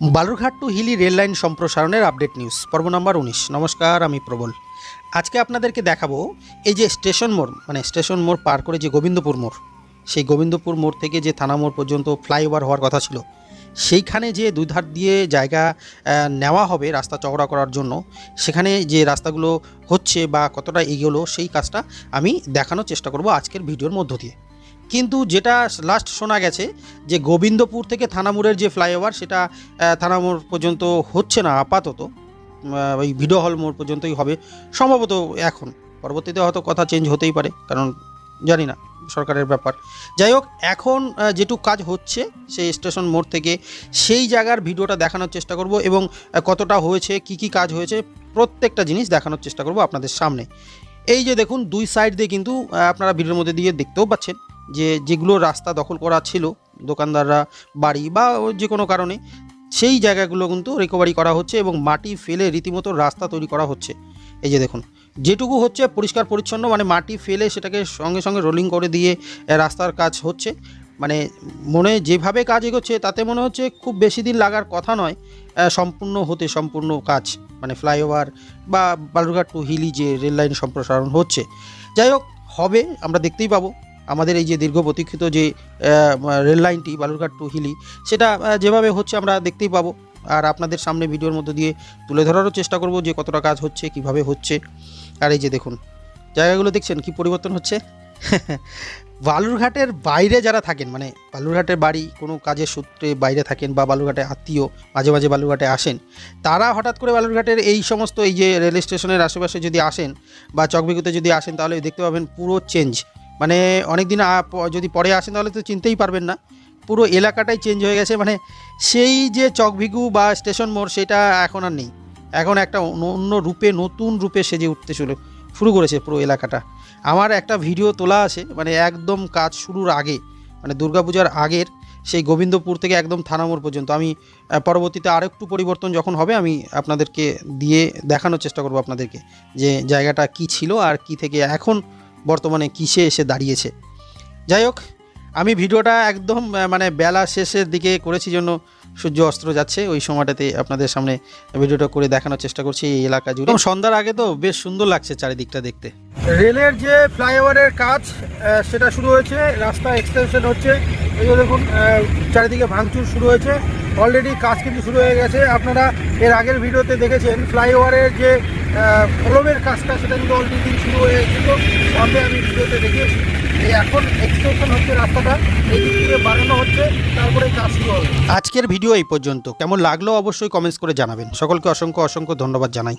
Balurghat to Hili rail line সম্প্রসারণের update news, পর্ব নম্বর উনিশ। নমস্কার, আমি প্রবল। আজকে আপনাদেরকে দেখাবো এই যে স্টেশন মোড় মানে স্টেশন মোড় পার করে যে গোবিন্দপুর মোড়, সেই গোবিন্দপুর মোড় থেকে যে থানা মোড় পর্যন্ত ফ্লাইওভার হওয়ার কথা ছিল, সেইখানে যে দুই ধার দিয়ে জায়গা নেওয়া হবে রাস্তা চওড়া করার জন্য, সেখানে যে রাস্তাগুলো হচ্ছে বা কতটা এগোলো, সেই কাজটা আমি দেখানোর চেষ্টা করব আজকের ভিডিওর মধ্য দিয়ে। কিন্তু যেটা লাস্ট শোনা গেছে যে গোবিন্দপুর থেকে থানামোড়ের যে ফ্লাইওভার সেটা থানামোড় পর্যন্ত হচ্ছে না, আপাতত। ওই ভিডিও হল মোড় পর্যন্তই হবে, সম্ভবত এখন। পরবর্তীতে হয়তো কথা চেঞ্জ হতেই পারে, কারণ জানি না, সরকারের ব্যাপার। যাই হোক, এখন যেটুকু কাজ হচ্ছে সেই স্টেশন মোড় থেকে, সেই জায়গার ভিডিওটা দেখানোর চেষ্টা করব এবং কতটা হয়েছে, কি কি কাজ হয়েছে, প্রত্যেকটা জিনিস দেখানোর চেষ্টা করব আপনাদের সামনে। এই যে দেখুন, দুই সাইড দিয়ে কিন্তু আপনারা ভিডিওর মধ্যে দিয়ে দেখতেও পাচ্ছেন। যে যেগুলো রাস্তা দখল করা ছিল, দোকানদাররা, বাড়ি বা যে কোনো কারণে, সেই জায়গাগুলো কিন্তু রিকভারি করা হচ্ছে এবং মাটি ফেলে রীতিমতো রাস্তা তৈরি করা হচ্ছে। এই যে দেখুন, যেটুকু হচ্ছে পরিষ্কার পরিচ্ছন্ন মানে মাটি ফেলে সেটাকে সঙ্গে সঙ্গে রোলিং করে দিয়ে রাস্তার কাজ হচ্ছে। মানে মনে যেভাবে কাজ এগোচ্ছে, তাতে মনে হচ্ছে খুব বেশি দিন লাগার কথা নয় সম্পূর্ণ হতে সম্পূর্ণ কাজ। মানে ফ্লাইওভার বা বালুরঘাট টু হিলি যে রেল লাইন সম্প্রসারণ হচ্ছে। যাই হোক, হবে, আমরা দেখতেই পাবো। আমাদের এই যে দীর্ঘ প্রতীক্ষিত যে রেল লাইনটি বালুরঘাট টু হিলি, সেটা যেভাবে হচ্ছে আমরা দেখতেই পাবো। আর আপনাদের সামনে ভিডিওর মধ্যে দিয়ে তুলে ধরারও চেষ্টা করব যে কতটা কাজ হচ্ছে, কীভাবে হচ্ছে। আর এই যে দেখুন, জায়গাগুলো দেখছেন কি পরিবর্তন হচ্ছে? বালুরঘাটের বাইরে যারা থাকেন মানে বালুরঘাটের বাড়ি কোনো কাজের সূত্রে বাইরে থাকেন বা বালুরঘাটে আত্মীয় মাঝে মাঝে বালুরঘাটে আসেন, তারা হঠাৎ করে বালুরঘাটের এই সমস্ত এই যে রেল স্টেশনের আশেপাশে যদি আসেন বা চকবিগুতে যদি আসেন, তাহলে দেখতে পাবেন পুরো চেঞ্জ। মানে অনেক দিন যদি পরে আসেন তাহলে তো চিনতেই পারবেন না। পুরো এলাকাটাই চেঞ্জ হয়ে গেছে। মানে সেই যে চকভিগু বা স্টেশন মোড়, সেটা এখন আর নেই। এখন একটা অন্য- রূপে, নতুন রূপে সেজে উঠতে শুরু শুরু করেছে পুরো এলাকাটা। আমার একটা ভিডিও তোলা আছে মানে একদম কাজ শুরুর আগে মানে দুর্গাপূজার আগের, সেই গোবিন্দপুর থেকে একদম থানামোড় পর্যন্ত। আমি পরবর্তীতে আরেকটু পরিবর্তন যখন হবে, আমি আপনাদেরকে দিয়ে দেখানোর চেষ্টা করব আপনাদেরকে, যে জায়গাটা কি ছিল আর কি থেকে। এখন বর্তমানে কিসে এসে দাঁড়িয়েছে। যাই হোক, আমি ভিডিওটা একদম মানে বেলা শেষের দিকে করেছি জন্য সূর্য অস্ত্র যাচ্ছে। ওই সময়টাতে আপনাদের সামনে ভিডিওটা করে দেখানোর চেষ্টা করছি এই এলাকা জুড়ে। সন্ধ্যার আগে তো বেশ সুন্দর লাগছে চারিদিকটা দেখতে। রেলের যে ফ্লাইওভারের কাজ সেটা শুরু হয়েছে। রাস্তা এক্সটেনশন হচ্ছে। এই দেখুন চারিদিকে ভাঙচুর শুরু হয়েছে। অলরেডি কাজ কিন্তু শুরু হয়ে গেছে। আপনারা এর আগের ভিডিওতে দেখেছেন, ফ্লাইওভারের যে আহ, কলমের কাজটা সেটা কিন্তু অলরেডি শুরু হয়ে গেছিল। সামনে আমি ভিডিওতে দেখিয়েছি। এখন এক্সটেনশন হচ্ছে রাস্তাটা। এই দিক থেকে বাড়ানো হচ্ছে তারপরে কাজ শুরু হবে। আজকের ভিডিও এই পর্যন্ত। কেমন লাগল অবশ্যই কমেন্টস করে জানাবেন। সকলকে অসংখ্য অসংখ্য ধন্যবাদ জানাই।